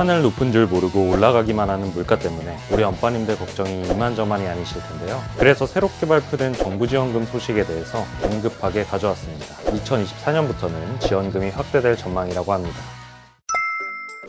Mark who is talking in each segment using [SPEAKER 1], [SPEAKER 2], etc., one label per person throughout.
[SPEAKER 1] 하늘 높은 줄 모르고 올라가기만 하는 물가 때문에 우리 엄빠님들 걱정이 이만저만이 아니실 텐데요. 그래서 새롭게 발표된 정부 지원금 소식에 대해서 긴급하게 가져왔습니다. 2024년부터는 지원금이 확대될 전망이라고 합니다.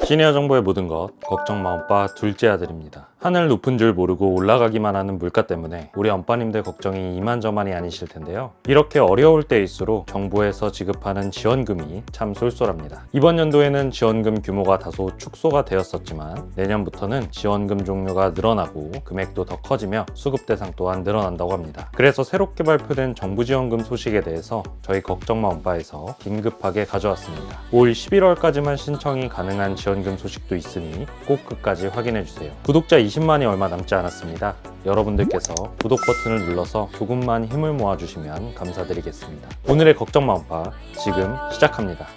[SPEAKER 1] 시니어 정보의 모든 것 걱정 마 엄빠 둘째 아들입니다. 하늘 높은 줄 모르고 올라가기만 하는 물가 때문에 우리 엄빠님들 걱정이 이만저만이 아니실 텐데요. 이렇게 어려울 때일수록 정부에서 지급하는 지원금이 참 쏠쏠합니다. 이번 연도에는 지원금 규모가 다소 축소가 되었었지만 내년부터는 지원금 종류가 늘어나고 금액도 더 커지며 수급 대상 또한 늘어난다고 합니다. 그래서 새롭게 발표된 정부 지원금 소식에 대해서 저희 걱정마 엄빠에서 긴급하게 가져왔습니다. 올 11월까지만 신청이 가능한 지원금 소식도 있으니 꼭 끝까지 확인해 주세요. 구독자 20만이 얼마 남지 않았습니다. 여러분들께서 구독 버튼을 눌러서 조금만 힘을 모아주시면 감사드리겠습니다. 오늘의 걱정마 엄빠 지금 시작합니다.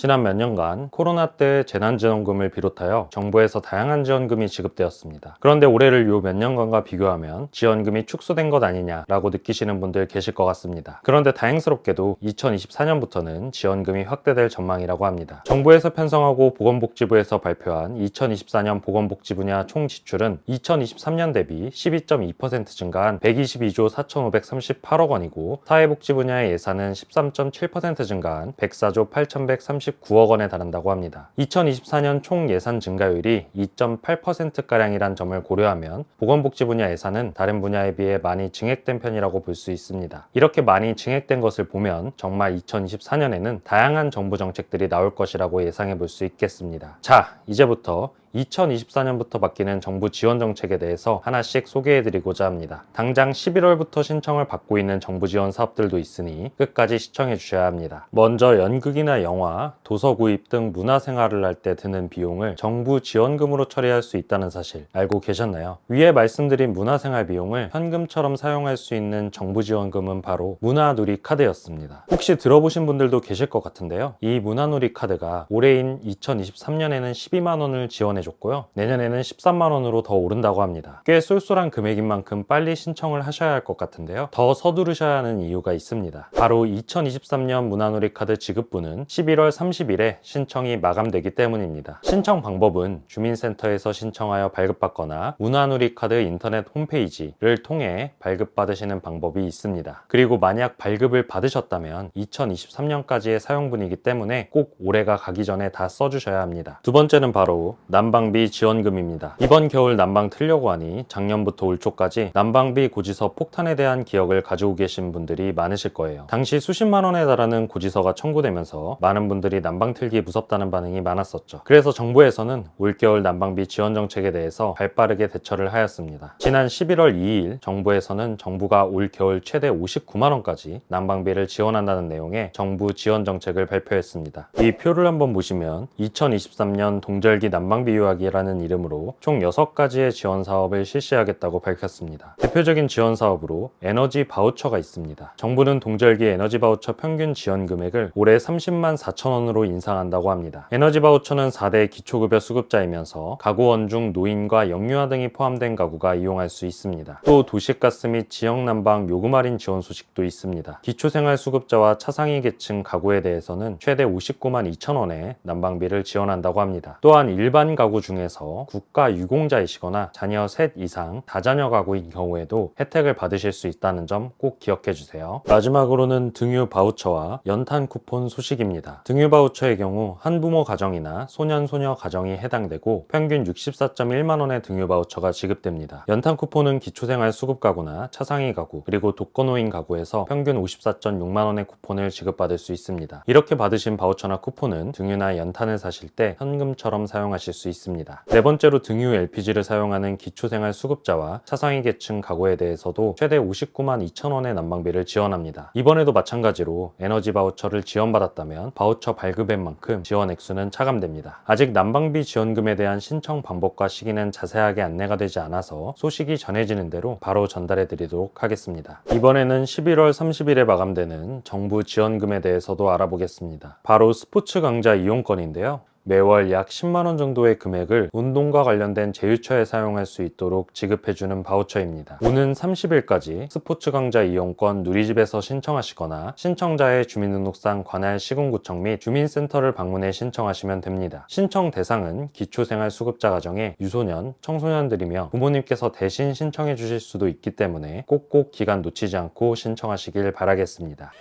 [SPEAKER 1] 지난 몇 년간 코로나 때 재난지원금을 비롯하여 정부에서 다양한 지원금이 지급되었습니다. 그런데 올해를 요 몇 년간과 비교하면 지원금이 축소된 것 아니냐라고 느끼시는 분들 계실 것 같습니다. 그런데 다행스럽게도 2024년부터는 지원금이 확대될 전망이라고 합니다. 정부에서 편성하고 보건복지부에서 발표한 2024년 보건복지 분야 총 지출은 2023년 대비 12.2% 증가한 122조 4,538억 원이고 사회복지 분야의 예산은 13.7% 증가한 104조 8,130 9억 원에 달한다고 합니다. 2024년 총 예산 증가율이 2.8%가량이란 점을 고려하면 보건복지 분야 예산은 다른 분야에 비해 많이 증액된 편이라고 볼 수 있습니다. 이렇게 많이 증액된 것을 보면 정말 2024년에는 다양한 정부 정책들이 나올 것이라고 예상해 볼 수 있겠습니다. 자, 이제부터 2024년부터 바뀌는 정부 지원 정책에 대해서 하나씩 소개해 드리고자 합니다. 당장 11월부터 신청을 받고 있는 정부 지원 사업들도 있으니 끝까지 시청해 주셔야 합니다. 먼저 연극이나 영화, 도서 구입 등 문화 생활을 할 때 드는 비용을 정부 지원금으로 처리할 수 있다는 사실 알고 계셨나요? 위에 말씀드린 문화 생활 비용을 현금처럼 사용할 수 있는 정부 지원금은 바로 문화누리 카드였습니다. 혹시 들어보신 분들도 계실 것 같은데요. 이 문화누리 카드가 올해인 2023년에는 12만 원을 지원해 줬고요. 내년에는 13만 원으로 더 오른다고 합니다. 꽤 쏠쏠한 금액인 만큼 빨리 신청을 하셔야 할 것 같은데요. 더 서두르셔야 하는 이유가 있습니다. 바로 2023년 문화누리 카드 지급분은 11월 30일에 신청이 마감되기 때문입니다. 신청 방법은 주민센터에서 신청하여 발급받거나 문화누리 카드 인터넷 홈페이지를 통해 발급받으시는 방법이 있습니다. 그리고 만약 발급을 받으셨다면 2023년까지의 사용분이기 때문에 꼭 올해가 가기 전에 다 써주셔야 합니다. 두 번째는 바로 난방비 지원금입니다. 이번 겨울 난방 틀려고 하니 작년부터 올 초까지 난방비 고지서 폭탄에 대한 기억을 가지고 계신 분들이 많으실 거예요. 당시 수십만 원에 달하는 고지서가 청구되면서 많은 분들이 난방 틀기 무섭다는 반응이 많았었죠. 그래서 정부에서는 올겨울 난방비 지원 정책에 대해서 발빠르게 대처를 하였습니다. 지난 11월 2일 정부에서는 정부가 올 겨울 최대 59만 원까지 난방비를 지원한다는 내용의 정부 지원 정책을 발표했습니다. 이 표를 한번 보시면 2023년 동절기 난방비 유학이라는 이름으로 총 6가지의 지원 사업을 실시하겠다고 밝혔습니다. 대표적인 지원 사업으로 에너지 바우처가 있습니다. 정부는 동절기 에너지 바우처 평균 지원 금액을 올해 30만 4천 원으로 인상한다고 합니다. 에너지 바우처는 4대 기초급여 수급자이면서 가구 원 중 노인과 영유아 등이 포함된 가구가 이용할 수 있습니다. 또 도시가스 및 지역 난방 요금 할인 지원 소식도 있습니다. 기초생활 수급자와 차상위 계층 가구에 대해서는 최대 59만 2천 원의 난방비를 지원한다고 합니다. 또한 일반 가구 중에서 국가 유공자이시거나 자녀 셋 이상 다자녀 가구인 경우에도 혜택을 받으실 수 있다는 점 꼭 기억해 주세요. 마지막으로는 등유 바우처와 연탄 쿠폰 소식입니다. 등유 바우처의 경우 한부모 가정이나 소년 소녀 가정이 해당되고 평균 64.1만 원의 등유 바우처가 지급됩니다. 연탄 쿠폰은 기초생활 수급 가구나 차상위 가구 그리고 독거노인 가구에서 평균 54.6만 원의 쿠폰을 지급받을 수 있습니다. 이렇게 받으신 바우처나 쿠폰은 등유나 연탄을 사실 때 현금처럼 사용하실 수 있습니다. 네 번째로 등유 LPG를 사용하는 기초생활 수급자와 차상위 계층 가구에 대해서도 최대 59만 2천 원의 난방비를 지원합니다. 이번에도 마찬가지로 에너지 바우처를 지원받았다면 바우처 발급액 만큼 지원 액수는 차감됩니다. 아직 난방비 지원금에 대한 신청 방법과 시기는 자세하게 안내가 되지 않아서 소식이 전해지는 대로 바로 전달해 드리도록 하겠습니다. 이번에는 11월 30일에 마감되는 정부 지원금에 대해서도 알아보겠습니다. 바로 스포츠 강좌 이용권인데요. 매월 약 10만원 정도의 금액을 운동과 관련된 제휴처에 사용할 수 있도록 지급해주는 바우처입니다. 오는 30일까지 스포츠 강좌 이용권 누리집에서 신청하시거나 신청자의 주민등록상 관할 시군구청 및 주민센터를 방문해 신청하시면 됩니다. 신청 대상은 기초생활수급자 가정의 유소년, 청소년들이며 부모님께서 대신 신청해 주실 수도 있기 때문에 꼭꼭 기간 놓치지 않고 신청하시길 바라겠습니다.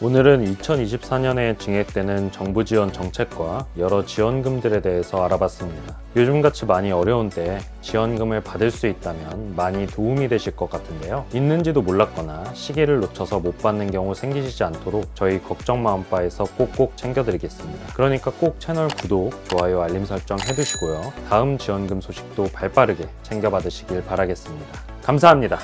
[SPEAKER 1] 오늘은 2024년에 증액되는 정부 지원 정책과 여러 지원금들에 대해서 알아봤습니다. 요즘같이 많이 어려운 때 지원금을 받을 수 있다면 많이 도움이 되실 것 같은데요. 있는지도 몰랐거나 시기를 놓쳐서 못 받는 경우 생기시지 않도록 저희 걱정 마음바에서 꼭꼭 챙겨드리겠습니다. 그러니까 꼭 채널 구독, 좋아요, 알림 설정 해두시고요. 다음 지원금 소식도 발빠르게 챙겨받으시길 바라겠습니다. 감사합니다.